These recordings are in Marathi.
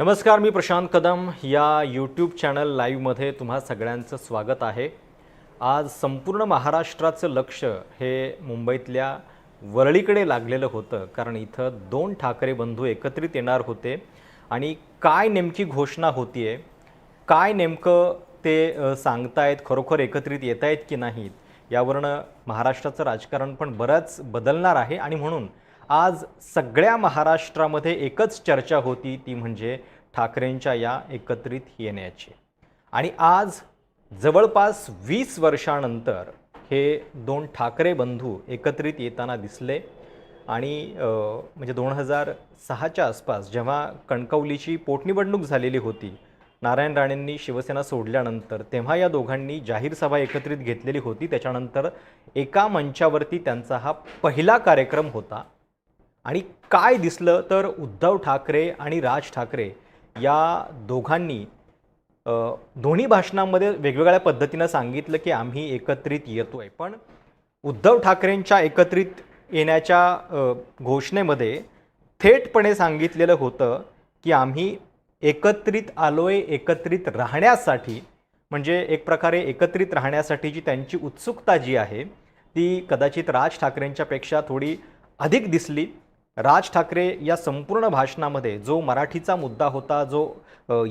नमस्कार मी प्रशांत कदम. या यूट्यूब चॅनल लाईव्हमध्ये तुम्हा सगळ्यांचं स्वागत आहे. आज संपूर्ण महाराष्ट्राचं लक्ष हे मुंबईतल्या वरळीकडे लागलेलं होतं कारण इथं दोन ठाकरे बंधू एकत्रित येणार होते आणि काय नेमकी घोषणा होती आहे काय नेमकं ते सांगतायत खरोखर एकत्रित येत आहेत की नाहीत यावरनं महाराष्ट्राचं राजकारण पण बरंच बदलणार आहे. आणि म्हणून आज सगळ्या महाराष्ट्रामध्ये एकच चर्चा होती ती म्हणजे ठाकरेंच्या या एकत्रित येण्याची. आणि आज जवळपास वीस वर्षानंतर हे दोन ठाकरे बंधू एकत्रित येताना दिसले आणि म्हणजे दोन हजार सहाच्या आसपास जेव्हा कणकवलीची पोटनिवडणूक झालेली होती नारायण राणेंनी शिवसेना सोडल्यानंतर तेव्हा या दोघांनी जाहीर सभा एकत्रित घेतलेली होती. त्याच्यानंतर एका मंचावरती त्यांचा हा पहिला कार्यक्रम होता. आणि काय दिसलं तर उद्धव ठाकरे आणि राज ठाकरे या दोघांनी दोन्ही भाषणांमध्ये वेगवेगळ्या पद्धतीनं सांगितलं की आम्ही एकत्रित येतो आहे पण उद्धव ठाकरेंच्या एकत्रित येण्याच्या घोषणेमध्ये थेटपणे सांगितलेलं होतं की आम्ही एकत्रित आलोय एकत्रित राहण्यासाठी. म्हणजे एक प्रकारे एकत्रित राहण्यासाठी जी त्यांची उत्सुकता जी आहे ती कदाचित राज ठाकरेंच्यापेक्षा थोडी अधिक दिसली. राज ठाकरे या संपूर्ण भाषणामध्ये जो मराठीचा मुद्दा होता जो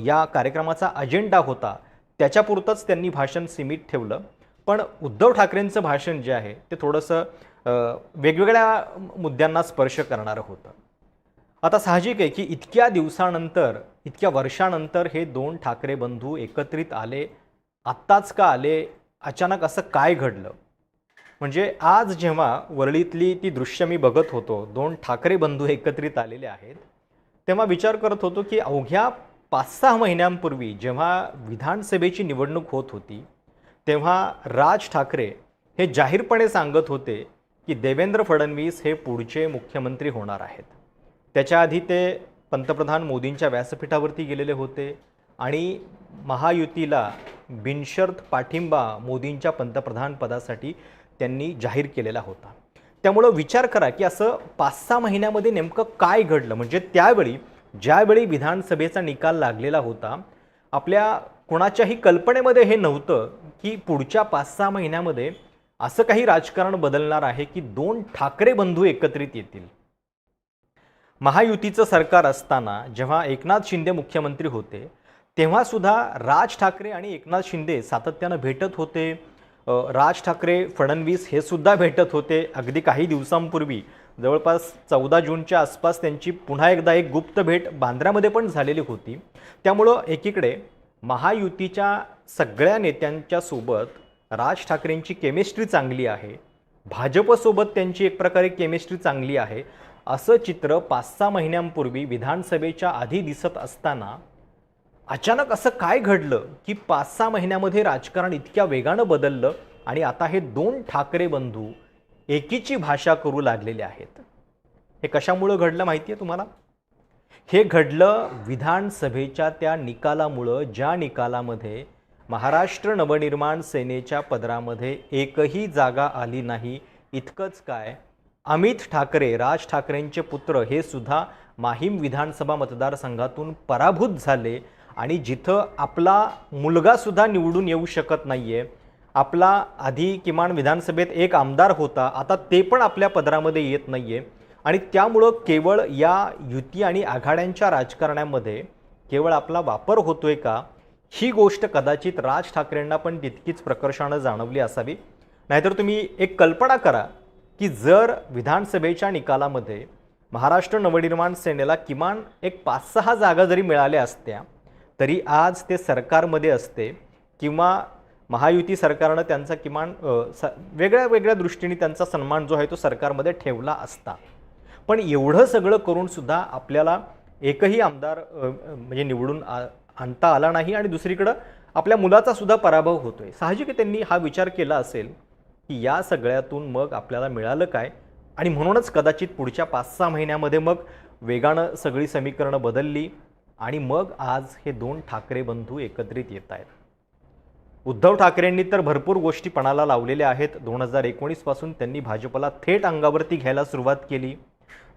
या कार्यक्रमाचा अजेंडा होता त्याच्यापुरतंच त्यांनी भाषण सीमित ठेवलं. पण उद्धव ठाकरेंचं भाषण जे आहे ते थोडंसं वेगवेगळ्या मुद्द्यांना स्पर्श करणारं होतं. आता साहजिक आहे की इतक्या दिवसानंतर इतक्या वर्षानंतर हे दोन ठाकरे बंधू एकत्रित आले आत्ताच का आले अचानक असं काय घडलं? म्हणजे आज जेव्हा वरळीतली ती दृश्य मी बघत होतो दोन ठाकरे बंधू एकत्रित आलेले आहेत तेव्हा विचार करत होतो की अवघ्या पाच सहा महिन्यांपूर्वी जेव्हा विधानसभेची निवडणूक होत होती तेव्हा राज ठाकरे हे जाहीरपणे सांगत होते की देवेंद्र फडणवीस हे पुढचे मुख्यमंत्री होणार आहेत. त्याच्या आधी ते पंतप्रधान मोदींच्या व्यासपीठावरती गेलेले होते आणि महायुतीला बिनशर्त पाठिंबा मोदींच्या पंतप्रधान पदासाठी त्यांनी जाहीर केलेला होता. त्यामुळं विचार करा की असं पाच सहा महिन्यामध्ये नेमकं काय घडलं? म्हणजे त्यावेळी ज्यावेळी विधानसभेचा निकाल लागलेला होता आपल्या कोणाच्याही कल्पनेमध्ये हे नव्हतं की पुढच्या पाच सहा महिन्यामध्ये असं काही राजकारण बदलणार आहे की दोन ठाकरे बंधू एकत्रित येतील. महायुतीचं सरकार असताना जेव्हा एकनाथ शिंदे मुख्यमंत्री होते तेव्हा सुद्धा राज ठाकरे आणि एकनाथ शिंदे सातत्यानं भेटत होते. राज ठाकरे फडणवीस हे सुद्धा भेटत होते अगदी काही दिवसांपूर्वी. जवळपास चौदा जूनच्या आसपास त्यांची पुन्हा एकदा एक गुप्त भेट बांद्रामध्ये पण झालेली होती. त्यामुळं एकीकडे महायुतीच्या सगळ्या नेत्यांच्या सोबत राज ठाकरेंची केमिस्ट्री चांगली आहे. भाजपसोबत त्यांची एक प्रकारे केमिस्ट्री चांगली आहे. असं चित्र पाच सहा महिन्यांपूर्वी विधानसभेच्या आधी दिसत असताना अचानक असं काय घडलं की पाच सहा महिन्यामध्ये राजकारण इतक्या वेगानं बदललं आणि आता हे दोन ठाकरे बंधू एकीची भाषा करू लागलेले आहेत? हे कशामुळं घडलं माहिती आहे तुम्हाला? हे घडलं विधानसभेच्या त्या निकालामुळं ज्या निकालामध्ये महाराष्ट्र नवनिर्माण सेनेच्या पदरामध्ये एकही जागा आली नाही इतकंच काय? अमित ठाकरे राज ठाकरेंचे पुत्र हे सुद्धा माहीम विधानसभा मतदारसंघातून पराभूत झाले आणि जिथं आपला मुलगासुद्धा निवडून येऊ शकत नाही आहे आपला आधी किमान विधानसभेत एक आमदार होता आता ते पण आपल्या पदरामध्ये येत नाही आहे आणि त्यामुळं केवळ या युती आणि आघाड्यांच्या राजकारणामध्ये केवळ आपला वापर होतोय का ही गोष्ट कदाचित राज ठाकरेंना पण तितकीच प्रकर्षानं जाणवली असावी. नाहीतर तुम्ही एक कल्पना करा की जर विधानसभेच्या निकालामध्ये महाराष्ट्र नवनिर्माण सेनेला किमान एक पाच सहा जागा जरी मिळाल्या असत्या तरी आज ते सरकारमध्ये असते किंवा महायुती सरकारनं त्यांचा किमान स वेगळ्या वेगळ्या दृष्टीने त्यांचा सन्मान जो आहे तो सरकारमध्ये ठेवला असता. पण एवढं सगळं करूनसुद्धा आपल्याला एकही आमदार म्हणजे निवडून आ- आणता आला नाही आणि दुसरीकडं आपल्या मुलाचा सुद्धा पराभव आहे साहजिक त्यांनी हा विचार केला असेल की या सगळ्यातून मग आपल्याला मिळालं काय? आणि म्हणूनच कदाचित पुढच्या पाच सहा महिन्यामध्ये मग वेगानं सगळी समीकरणं बदलली आणि मग आज हे दोन ठाकरे बंधू एकत्रित येत आहेत. उद्धव ठाकरेंनी तर भरपूर गोष्टी पणाला लावलेल्या आहेत. दोन हजार एकोणीसपासून त्यांनी भाजपला थेट अंगावरती घ्यायला सुरुवात केली.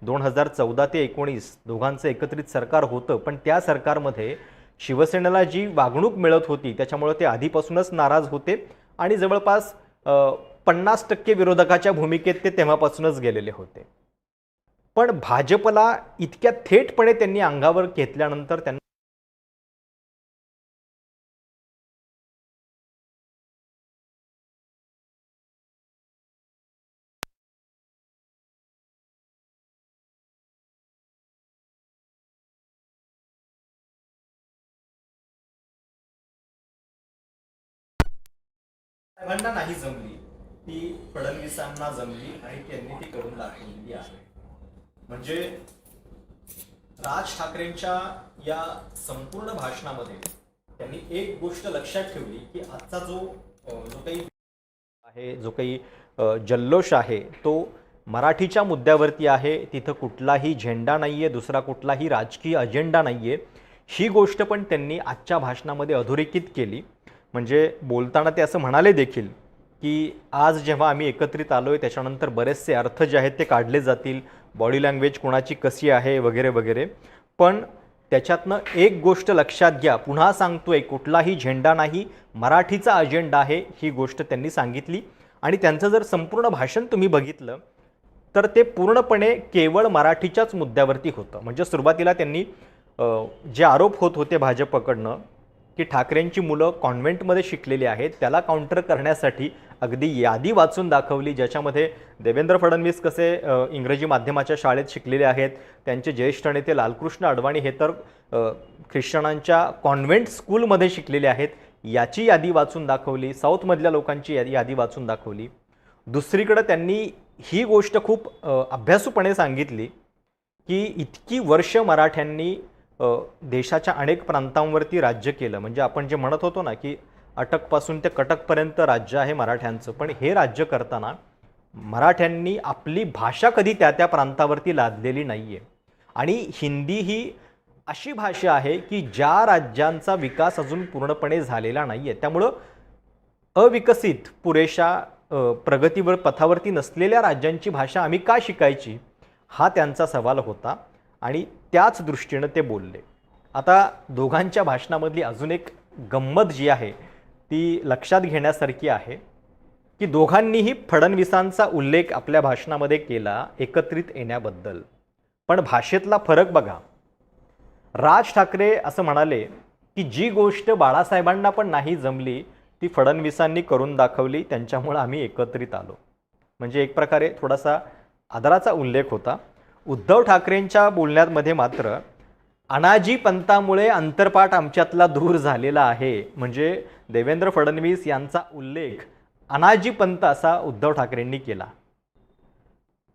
दोन हजार चौदा ते एकोणीस दोघांचं एकत्रित सरकार होतं पण त्या सरकारमध्ये शिवसेनेला जी वागणूक मिळत होती त्याच्यामुळे ते आधीपासूनच नाराज होते आणि जवळपास पन्नास टक्के विरोधकाच्या भूमिकेत ते तेव्हापासूनच गेलेले होते. पण भाजपला इतक्या थेटपणे त्यांनी अंगावर घेतल्यानंतर त्यांना साहेबांना नाही जमली. ती फडणवीसांना जमली. आणि त्यांनी ती करून दाखवलेली आहे. म्हणजे राज ठाकरेंच्या या संपूर्ण भाषणामध्ये त्यांनी एक गोष्ट लक्षात ठेवली की आजचा जो जो काही आहे जो काही जल्लोष आहे तो मराठीच्या मुद्द्यावरती आहे. तिथं कुठलाही झेंडा नाही आहे दुसरा कुठलाही राजकीय अजेंडा नाही आहे ही गोष्ट पण त्यांनी आजच्या भाषणामध्ये अधोरेखित केली. म्हणजे बोलताना ते असं म्हणाले देखील की आज जेव्हा आम्ही एकत्रित आलो आहे त्याच्यानंतर बरेचसे अर्थ जे आहेत ते काढले जातील. बॉडी लँग्वेज कोणाची कशी आहे वगैरे वगैरे. पण त्याच्यातनं एक गोष्ट लक्षात घ्या. पुन्हा सांगतोय कुठलाही झेंडा नाही मराठीचा अजेंडा आहे ही गोष्ट त्यांनी सांगितली. आणि त्यांचं जर संपूर्ण भाषण तुम्ही बघितलं तर ते पूर्णपणे केवळ मराठीच्याच मुद्द्यावरती होतं. म्हणजे सुरुवातीला त्यांनी जे आरोप होत होते भाजपकडनं की ठाकरेंची मुलं कॉन्व्हेंटमध्ये शिकलेली आहेत त्याला काउंटर करण्यासाठी अगदी यादी वाचून दाखवली ज्याच्यामध्ये देवेंद्र फडणवीस कसे इंग्रजी माध्यमाच्या शाळेत शिकलेले आहेत त्यांचे ज्येष्ठ नेते लालकृष्ण अडवाणी हे तर ख्रिश्चनांच्या कॉन्व्हेंट स्कूलमध्ये शिकलेले आहेत याची यादी वाचून दाखवली साऊथमधल्या लोकांची यादी यादी वाचून दाखवली. दुसरीकडं त्यांनी ही गोष्ट खूप अभ्यासूपणे सांगितली की इतकी वर्ष मराठ्यांनी देशाच्या अनेक प्रांतांवरती राज्य केलं. म्हणजे आपण जे म्हणत होतो ना की अटकपासून ते कटकपर्यंत राज्य आहे मराठ्यांचं. पण हे राज्य करताना मराठ्यांनी आपली भाषा कधी त्या त्या प्रांतावरती लादलेली नाही आहे आणि हिंदी ही अशी भाषा आहे की ज्या राज्यांचा विकास अजून पूर्णपणे झालेला नाही आहे त्यामुळं अविकसित पुरेशा प्रगतीवर पथावरती नसलेल्या राज्यांची भाषा आम्ही का शिकायची? हा त्यांचा सवाल होता. आणि त्याच दृष्टीनं ते बोलले. आता दोघांच्या भाषणामधली अजून एक गंमत जी आहे ती लक्षात घेण्यासारखी आहे की दोघांनीही फडणवीसांचा उल्लेख आपल्या भाषणामध्ये केला एकत्रित येण्याबद्दल. पण भाषेतला फरक बघा. राज ठाकरे असं म्हणाले की जी गोष्ट बाळासाहेबांना पण नाही जमली ती फडणवीसांनी करून दाखवली त्यांच्यामुळं आम्ही एकत्रित आलो. म्हणजे एक प्रकारे थोडासा आदराचा उल्लेख होता. उद्धव ठाकरेंच्या बोलण्यामध्ये मात्र अनाजी पंतामुळे अंतरपाठ आमच्यातला दूर झालेला आहे. म्हणजे देवेंद्र फडणवीस यांचा उल्लेख अनाजी पंत असा उद्धव ठाकरेंनी केला.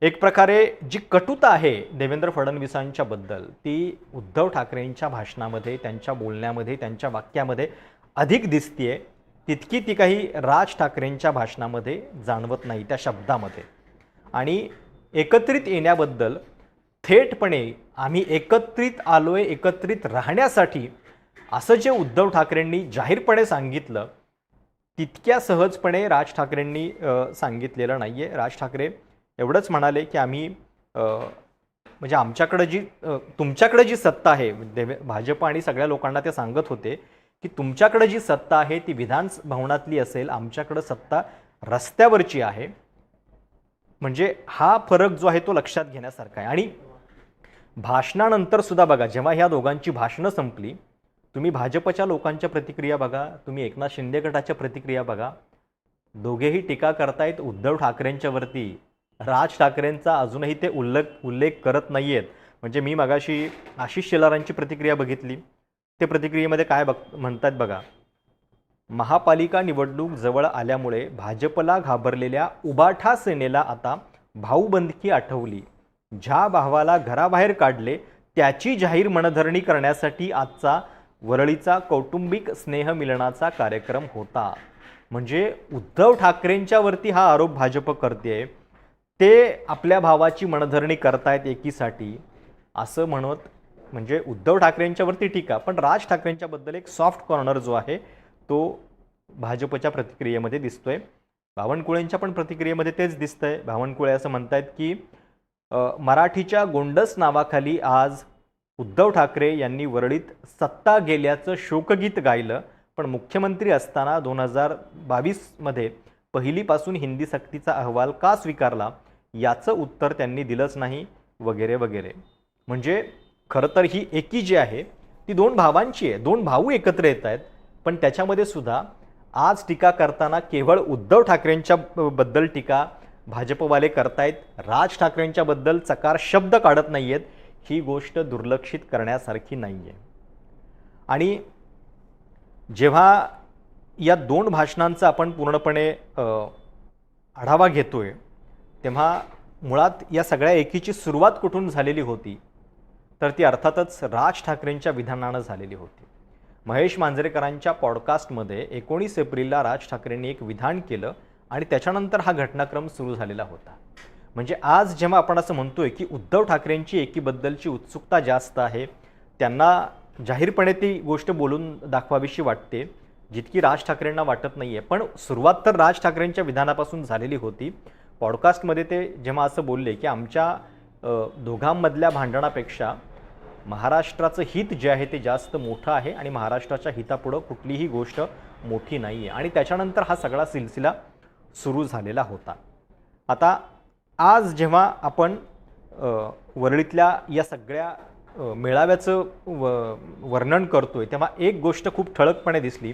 एक प्रकारे जी कटुता आहे देवेंद्र फडणवीसांच्याबद्दल ती उद्धव ठाकरेंच्या भाषणामध्ये त्यांच्या बोलण्यामध्ये त्यांच्या वाक्यामध्ये अधिक दिसतीये. तितकी ती काही राज ठाकरेंच्या भाषणामध्ये जाणवत नाही त्या शब्दामध्ये. आणि एकत्रित येण्याबद्दल थेटपणे आम्ही एकत्रित आलोय एकत्रित राहण्यासाठी असं जे उद्धव ठाकरेंनी जाहीरपणे सांगितलं तितक्या सहजपणे राज ठाकरेंनी सांगितलेलं नाही आहे राज ठाकरे एवढंच म्हणाले की आम्ही म्हणजे आमच्याकडं जी तुमच्याकडं तुमच्याकडे जी सत्ता आहे देवे भाजप आणि सगळ्या लोकांना ते सांगत होते की तुमच्याकडे जी सत्ता आहे ती विधान भवनातली असेल आमच्याकडं सत्ता रस्त्यावरची आहे. म्हणजे हा फरक जो आहे तो लक्षात घेण्यासारखा आहे. आणि भाषणानंतर सुद्धा बघा जेव्हा ह्या दोघांची भाषणं संपली तुम्ही भाजपच्या लोकांच्या प्रतिक्रिया बघा तुम्ही एकनाथ शिंदे गटाच्या प्रतिक्रिया बघा दोघेही टीका करतायत. उद्धव ठाकरेंच्यावरती राज ठाकरेंचा अजूनही ते उल्लेख उल्लेख करत नाही आहेत म्हणजे मी मगाशी आशिष शेलारांची प्रतिक्रिया बघितली. ते प्रतिक्रियेमध्ये काय बघ म्हणतात बघा महापालिका निवडणूक जवळ आल्यामुळे भाजपला घाबरलेल्या उबाठा सेनेला आता भाऊबंदकी आठवली. ज्या भावाला घराबाहेर काढले त्याची जाहीर मनधरणी करण्यासाठी आजचा वरळीचा कौटुंबिक स्नेह मिलनाचा कार्यक्रम होता. म्हणजे उद्धव ठाकरेंच्यावरती हा आरोप भाजप करते ते आपल्या भावाची मनधरणी करतायत एकीसाठी. असं म्हणत म्हणजे उद्धव ठाकरेंच्यावरती टीका पण राज ठाकरेंच्याबद्दल एक सॉफ्ट कॉर्नर जो आहे तो भाजपच्या प्रतिक्रियेमध्ये दिसतोय. बावनकुळेंच्या पण प्रतिक्रियेमध्ये तेच दिसतंय. बावनकुळे असं म्हणतायत की मराठीच्या गोंडस नावाखाली आज उद्धव ठाकरे यांनी वरळीत सत्ता गेल्याचं शोकगीत गायलं. पण मुख्यमंत्री असताना दोन हजार बावीसमध्ये पहिलीपासून हिंदी सक्तीचा अहवाल का स्वीकारला याचं उत्तर त्यांनी दिलंच नाही वगैरे वगैरे. म्हणजे खरं तर ही एकी जी आहे ती दोन भावांची आहे. दोन भाऊ एकत्र येत आहेत. पण त्याच्यामध्ये सुद्धा आज टीका करताना केवळ उद्धव ठाकरेंच्या बद्दल टीका भाजपवाले करतायत. राज ठाकरेंच्याबद्दल चकार शब्द काढत नाही आहेत ही गोष्ट दुर्लक्षित करण्यासारखी नाही आहे आणि जेव्हा या दोन भाषणांचा आपण पूर्णपणे आढावा घेतो आहे तेव्हा मुळात या सगळ्या एकीची सुरुवात कुठून झालेली होती? तर ती अर्थातच राज ठाकरेंच्या विधानानं झालेली होती. महेश मांजरेकरांच्या पॉडकास्टमध्ये एकोणीस एप्रिलला राज ठाकरेंनी एक विधान केलं. आणि त्याच्यानंतर हा घटनाक्रम सुरू झालेला होता. म्हणजे आज जेव्हा आपण असं म्हणतोय की उद्धव ठाकरेंची एकीबद्दलची उत्सुकता जास्त आहे त्यांना जाहीरपणे ती गोष्ट बोलून दाखवावीशी वाटते जितकी राज ठाकरेंना वाटत नाही आहे पण सुरुवात तर राज ठाकरेंच्या विधानापासून झालेली होती. पॉडकास्टमध्ये ते जेव्हा असं बोलले की आमच्या दोघांमधल्या भांडणापेक्षा महाराष्ट्राचं हित जे आहे ते जास्त मोठं आहे आणि महाराष्ट्राच्या हितापुढं कुठलीही गोष्ट मोठी नाही आहे आणि त्याच्यानंतर हा सगळा सिलसिला सुरू झालेला होता. आता आज जेव्हा आपण वरळीतल्या या सगळ्या मेळाव्याचं व वर्णन करतोय तेव्हा एक गोष्ट खूप ठळकपणे दिसली.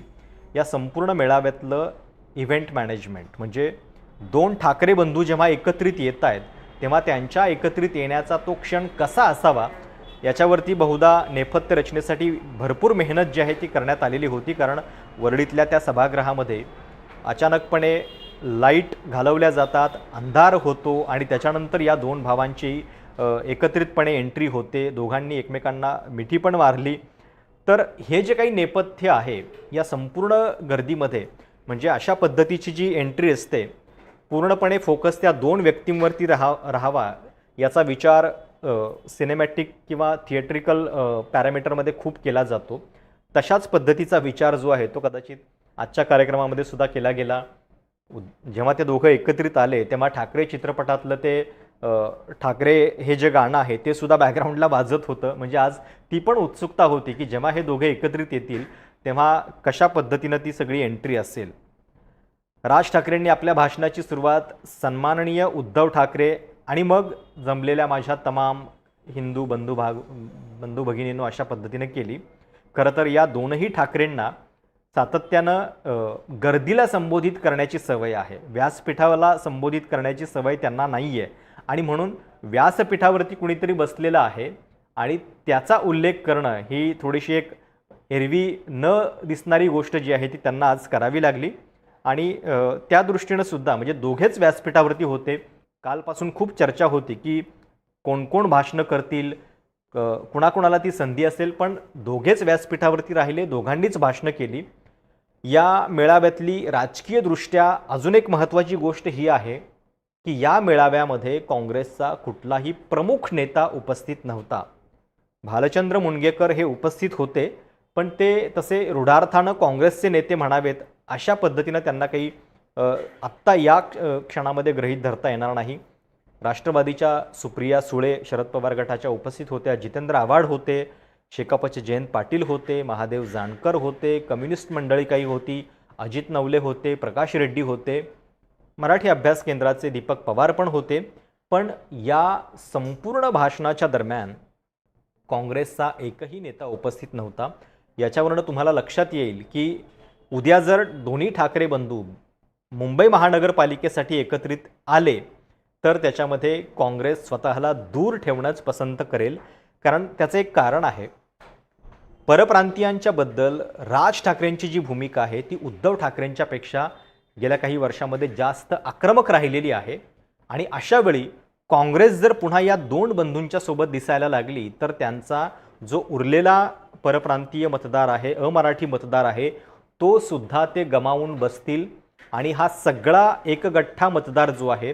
या संपूर्ण मेळाव्यातलं इव्हेंट मॅनेजमेंट म्हणजे दोन ठाकरे बंधू जेव्हा एकत्रित येत आहेत तेव्हा त्यांच्या एकत्रित येण्याचा तो क्षण कसा असावा याच्यावरती बहुधा नेपथ्य रचनेसाठी भरपूर मेहनत जी आहे ती करण्यात आलेली होती. कारण वरळीतल्या त्या सभागृहामध्ये अचानकपणे लाइट घालवल्या जातात अंधार होतो आणि त्याच्यानंतर या दोन भावांची एकत्रितपणे एंट्री होते. दोघांनी एकमेकांना मिठी पण मारली. तर हे जे काही नेपथ्य आहे या संपूर्ण गर्दीमध्ये म्हणजे अशा पद्धतीची जी एंट्री असते पूर्णपणे फोकस त्या दोन व्यक्तींवरती राहा राहावा याचा विचार सिनेमॅटिक किंवा थिएट्रिकल पॅरामीटरमध्ये खूप केला जातो. तशाच पद्धतीचा विचार जो आहे तो कदाचित आजच्या कार्यक्रमामध्ये सुद्धा केला गेला. जेव्हा ते दोघं एकत्रित आले तेव्हा ठाकरे चित्रपटातलं ते ठाकरे हे जे गाणं आहे ते सुद्धा बॅकग्राऊंडला वाजत होतं. म्हणजे आज ती पण उत्सुकता होती की जेव्हा हे दोघे एकत्रित येतील तेव्हा कशा पद्धतीनं ती सगळी एंट्री असेल? राज ठाकरेंनी आपल्या भाषणाची सुरुवात सन्माननीय उद्धव ठाकरे आणि मग जमलेल्या माझ्या तमाम हिंदू बंधू भाग बंधू भगिनींनो अशा पद्धतीने केली. खरं तर या दोनही ठाकरेंना सातत्यानं गर्दीला संबोधित करण्याची सवय आहे. व्यासपीठाला संबोधित करण्याची सवय त्यांना नाही आहे आणि म्हणून व्यासपीठावरती कुणीतरी बसलेलं आहे आणि त्याचा उल्लेख करणं ही थोडीशी एक एरवी न दिसणारी गोष्ट जी आहे ती त्यांना आज करावी लागली. आणि त्या दृष्टीनं सुद्धा म्हणजे दोघेच व्यासपीठावरती होते. कालपासून खूप चर्चा होती की कोण कोण भाषणं करतील कुणाकुणाला ती संधी असेल पण दोघेच व्यासपीठावरती राहिले दोघांनीच भाषणं केली. या मेळाव्यातली राजकीयदृष्ट्या अजून एक महत्त्वाची गोष्ट ही आहे की या मेळाव्यामध्ये काँग्रेसचा कुठलाही प्रमुख नेता उपस्थित नव्हता. भालचंद्र मुणगेकर हे उपस्थित होते पण ते तसे रूढार्थानं काँग्रेसचे नेते म्हणावेत अशा पद्धतीनं त्यांना काही आत्ता या क्षणामध्ये ग्रहीत धरता येणार नाही. राष्ट्रवादीच्या सुप्रिया सुळे शरद पवार गटाच्या उपस्थित होत्या जितेंद्र आव्हाड होते शेकापचे जयंत पाटील होते महादेव जानकर होते कम्युनिस्ट मंडळी काही होती अजित नवले होते प्रकाश रेड्डी होते. मराठी अभ्यास केंद्राचे दीपक पवार पण होते. पण या संपूर्ण भाषणाच्या दरम्यान काँग्रेसचा एकही नेता उपस्थित नव्हता. याच्यावरनं तुम्हाला लक्षात येईल की उद्या जर दोन्ही ठाकरे बंधू मुंबई महानगरपालिकेसाठी एकत्रित आले तर त्याच्यामध्ये काँग्रेस स्वतःला दूर ठेवणंच पसंत करेल. कारण त्याचं एक कारण आहे. परप्रांतीयांच्याबद्दल राज ठाकरेंची जी भूमिका आहे ती उद्धव ठाकरेंच्यापेक्षा गेल्या काही वर्षामध्ये जास्त आक्रमक राहिलेली आहे. आणि अशावेळी काँग्रेस जर पुन्हा या दोन बंधूंच्या सोबत दिसायला लागली तर त्यांचा जो उरलेला परप्रांतीय मतदार आहे अमराठी मतदार आहे तो सुद्धा ते गमावून बसतील. आणि हा सगळा एकगठ्ठा मतदार जो आहे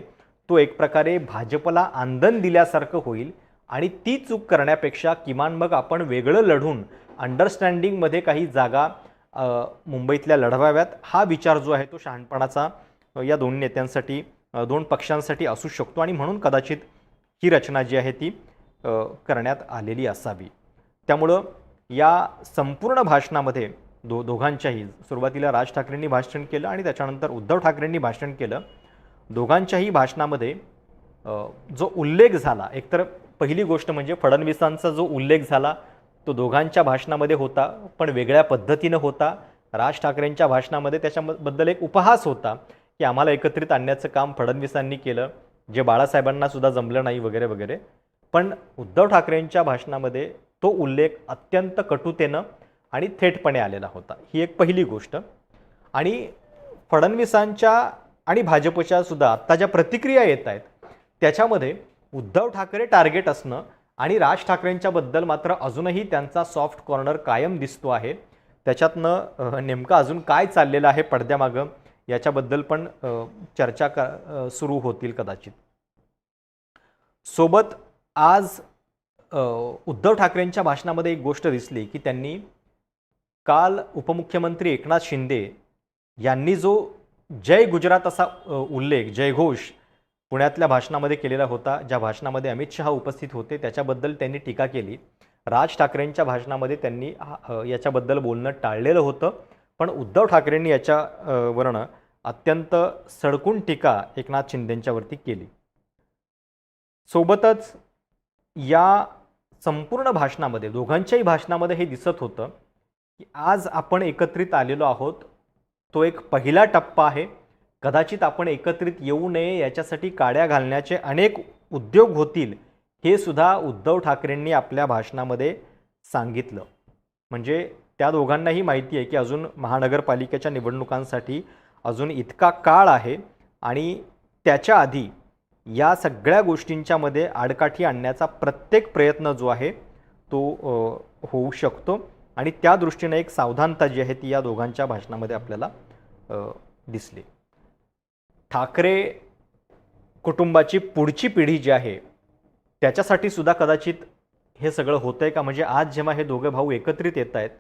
तो एक प्रकारे भाजपला आंदन दिल्यासारखं होईल. आणि ती चूक करण्यापेक्षा किमान मग आपण वेगळं लढून अंडरस्टँडिंगमध्ये काही जागा मुंबईतल्या लढवाव्यात. हा विचार जो आहे तो शहाणपणाचा या दोन नेत्यांसाठी दोन पक्षांसाठी असू शकतो आणि म्हणून कदाचित ही रचना जी आहे ती करण्यात आलेली असावी. त्यामुळं या संपूर्ण भाषणामध्ये दो दोघांच्याही सुरुवातीला राज ठाकरेंनी भाषण केलं आणि त्याच्यानंतर उद्धव ठाकरेंनी भाषण केलं. दोघांच्याही भाषणामध्ये जो उल्लेख झाला एकतर पहिली गोष्ट म्हणजे फडणवीसांचा जो उल्लेख झाला तो दोघांच्या भाषणामध्ये होता पण वेगळ्या पद्धतीनं होता. राज ठाकरेंच्या भाषणामध्ये त्याच्याबद्दल एक उपहास होता की आम्हाला एकत्रित आणण्याचं काम फडणवीसांनी केलं जे बाळासाहेबांना सुद्धा जमलं नाही वगैरे वगैरे. पण उद्धव ठाकरेंच्या भाषणामध्ये तो उल्लेख अत्यंत कटुतेनं आणि थेटपणे आलेला होता. ही एक पहिली गोष्ट. आणि फडणवीसांच्या आणि भाजपच्या सुद्धा आत्ता ज्या प्रतिक्रिया येत आहेत त्याच्यामध्ये उद्धव ठाकरे टार्गेट असणं आणि राज ठाकरेंच्याबद्दल मात्र अजूनही त्यांचा सॉफ्ट कॉर्नर कायम दिसतो आहे. त्याच्यातनं नेमकं अजून काय चाललेलं आहे पडद्यामागं याच्याबद्दल पण चर्चा क सुरू होतील कदाचित. सोबत आज उद्धव ठाकरेंच्या भाषणामध्ये एक गोष्ट दिसली की त्यांनी काल उपमुख्यमंत्री एकनाथ शिंदे यांनी जो जय गुजरात असा उल्लेख जयघोष पुण्यातल्या भाषणामध्ये केलेला होता ज्या भाषणामध्ये अमित शहा उपस्थित होते त्याच्याबद्दल त्यांनी टीका केली. राज ठाकरेंच्या भाषणामध्ये त्यांनी याच्याबद्दल बोलणं टाळलेलं होतं. पण उद्धव ठाकरेंनी याच्या अ, अत्यंत सडकून टीका एकनाथ शिंदेंच्यावरती केली. सोबतच या संपूर्ण भाषणामध्ये दोघांच्याही भाषणामध्ये हे दिसत होतं की आज आपण एकत्रित आलेलो आहोत. तो एक पहिला टप्पा आहे. कदाचित आपण एकत्रित येऊ नये याच्यासाठी काड्या घालण्याचे अनेक उद्योग होतील हे सुद्धा उद्धव ठाकरेंनी आपल्या भाषणामध्ये सांगितलं. म्हणजे त्या दोघांनाही माहिती आहे की अजून महानगरपालिकेच्या निवडणुकांसाठी अजून इतका काळ आहे आणि त्याच्या आधी या सगळ्या गोष्टींच्यामध्ये आडकाठी आणण्याचा प्रत्येक प्रयत्न जो आहे तो होऊ शकतो आणि त्या दृष्टीने एक सावधानता जी आहे ती या दोघांच्या भाषणामध्ये आपल्याला दिसली. ठाकरे कुटुंबाची पुढची पिढी जी आहे त्याच्यासाठी सुद्धा कदाचित हे सगळं होतं आहे का? म्हणजे आज जेव्हा हे दोघे भाऊ एकत्रित येत आहेत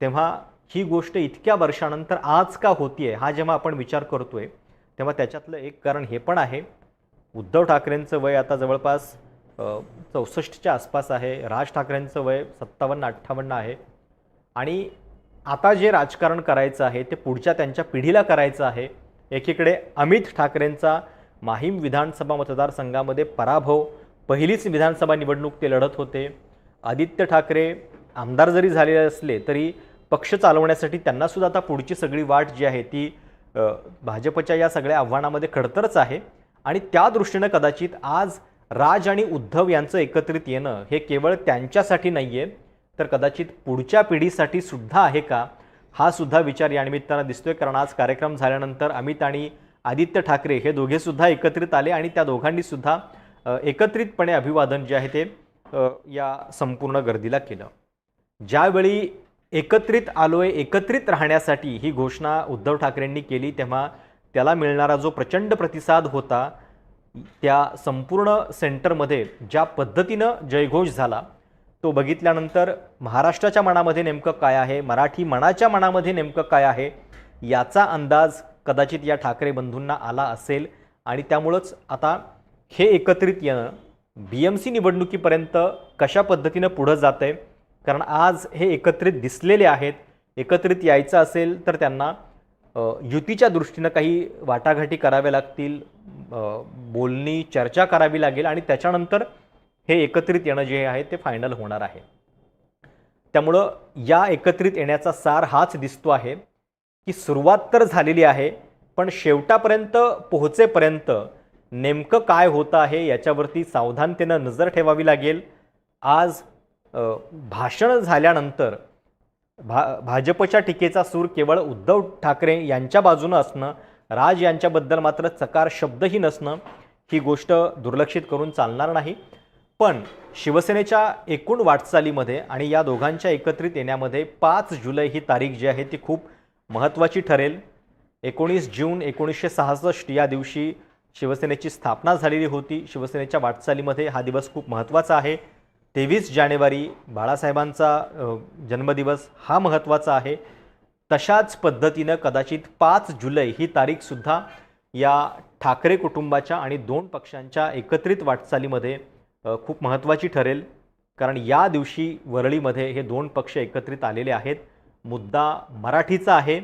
तेव्हा ही गोष्ट इतक्या वर्षानंतर आज का होतीये हा जेव्हा आपण विचार करतोय तेव्हा त्याच्यातलं एक कारण हे पण आहे. उद्धव ठाकरेंचं वय आता जवळपास चौसष्टच्या आसपास आहे राज ठाकरेंचं वय सत्तावन्न अठ्ठावन्न आहे. आणि आता जे राजकारण करायचं आहे ते पुढच्या त्यांच्या पिढीला करायचं आहे एकीकडे अमित ठाकरेंचा माहीम विधानसभा मतदारसंघामध्ये पराभव पहिलीच विधानसभा निवडणूक ते लढत होते. आदित्य ठाकरे आमदार जरी झालेले असले तरी पक्ष चालवण्यासाठी त्यांनासुद्धा आता पुढची सगळी वाट जी आहे ती भाजपच्या या सगळ्या आव्हानामध्ये खडतरच आहे. आणि त्या दृष्टीनं कदाचित आज राज आणि उद्धव यांचं एकत्रित येणं हे केवळ त्यांच्यासाठी नाही आहे तर कदाचित पुढच्या पिढीसाठी सुद्धा आहे का? हा सुद्धा विचार या निमित्तानं दिसतोय कारण आज कार्यक्रम झाल्यानंतर अमित आणि आदित्य ठाकरे हे दोघे सुद्धा एकत्रित आले आणि त्या दोघांनी सुद्धा एकत्रितपणे अभिवादन जे आहे ते या संपूर्ण गर्दीला केलं. ज्यावेळी एकत्रित आलोय एकत्रित राहण्यासाठी ही घोषणा उद्धव ठाकरेंनी केली तेव्हा त्याला मिळणारा जो प्रचंड प्रतिसाद होता त्या संपूर्ण सेंटरमध्ये ज्या पद्धतीनं जयघोष झाला तो बघितल्यानंतर महाराष्ट्राच्या मनामध्ये नेमकं काय आहे? मराठी मनाच्या मनामध्ये नेमकं काय आहे? याचा अंदाज कदाचित या ठाकरे बंधूंना आला असेल. आणि त्यामुळंच आता हे एकत्रित येणं बी एम सी निवडणुकीपर्यंत कशा पद्धतीनं पुढं जातं आहे कारण आज हे एकत्रित दिसलेले आहेत. एकत्रित यायचं असेल तर त्यांना युतीच्या दृष्टीनं काही वाटाघाटी कराव्या लागतील. बोलणी चर्चा करावी लागेल. आणि त्याच्यानंतर हे एकत्रित येणं जे आहे ते फायनल होणार आहे. त्यामुळं या एकत्रित येण्याचा सार हाच दिसतो आहे की सुरुवात तर झालेली आहे पण शेवटापर्यंत पोहोचेपर्यंत नेमकं काय होतं आहे याच्यावरती सावधानतेनं नजर ठेवावी लागेल. आज भाषण झाल्यानंतर भा भाजपच्या टीकेचा सूर केवळ उद्धव ठाकरे यांच्या बाजूनं असणं राज यांच्याबद्दल मात्र चकार शब्दही नसणं ही गोष्ट दुर्लक्षित करून चालणार नाही. पण शिवसेनेच्या एकूण वाटचालीमध्ये आणि या दोघांच्या एकत्रित येण्यामध्ये पाच जुलै ही तारीख जी आहे ती खूप महत्त्वाची ठरेल. एकोणीस जून एकोणीसशे सहासष्ट या दिवशी शिवसेनेची स्थापना झालेली होती. शिवसेनेच्या वाटचालीमध्ये हा दिवस खूप महत्त्वाचा आहे. तेवीस जानेवारी बाळासाहेबांचा जन्मदिवस हा महत्त्वाचा आहे. तशाच पद्धतीनं कदाचित पाच जुलै ही तारीखसुद्धा या ठाकरे कुटुंबाच्या आणि दोन पक्षांच्या एकत्रित वाटचालीमध्ये खूप महत्त्वाची ठरेल. कारण या दिवशी वरळीमध्ये हे दोन पक्ष एकत्रित आलेले आहेत. मुद्दा मराठीचा आहे.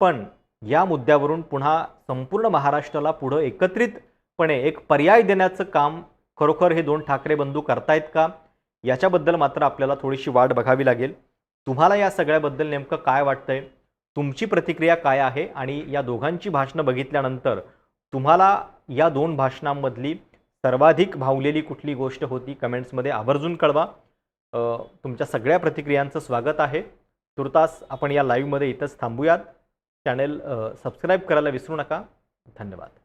पण या मुद्द्यावरून पुन्हा संपूर्ण महाराष्ट्राला पुढं एकत्रितपणे एक पर्याय देण्याचं काम खरोखर हे दोन ठाकरे बंधू करतायत का? याच्याबद्दल मात्र आपल्याला थोडीशी वाट बघावी लागेल. तुम्हाला या सगळ्याबद्दल नेमकं काय वाटतंय? तुमची प्रतिक्रिया काय आहे? आणि या दोघांची भाषणं बघितल्यानंतर तुम्हाला या दोन भाषणांमधली सर्वाधिक भावलेली कुठली गोष्ट होती कमेंट्समध्ये आवर्जून कळवा. तुमच्या सगळ्या प्रतिक्रियांचं स्वागत आहे. तुर्तास आपण या लाईव्हमध्ये इथंच थांबूयात. चॅनेल सबस्क्राईब करायला विसरू नका. धन्यवाद.